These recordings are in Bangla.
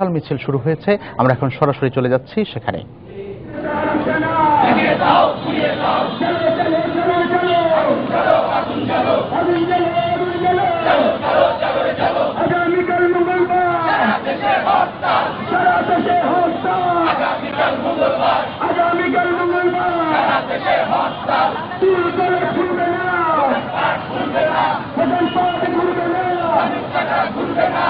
বিশাল মিছিল শুরু হয়েছে। আমরা এখন সরাসরি চলে যাচ্ছি সেখানে। ঘুরবে না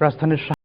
রাজধানীর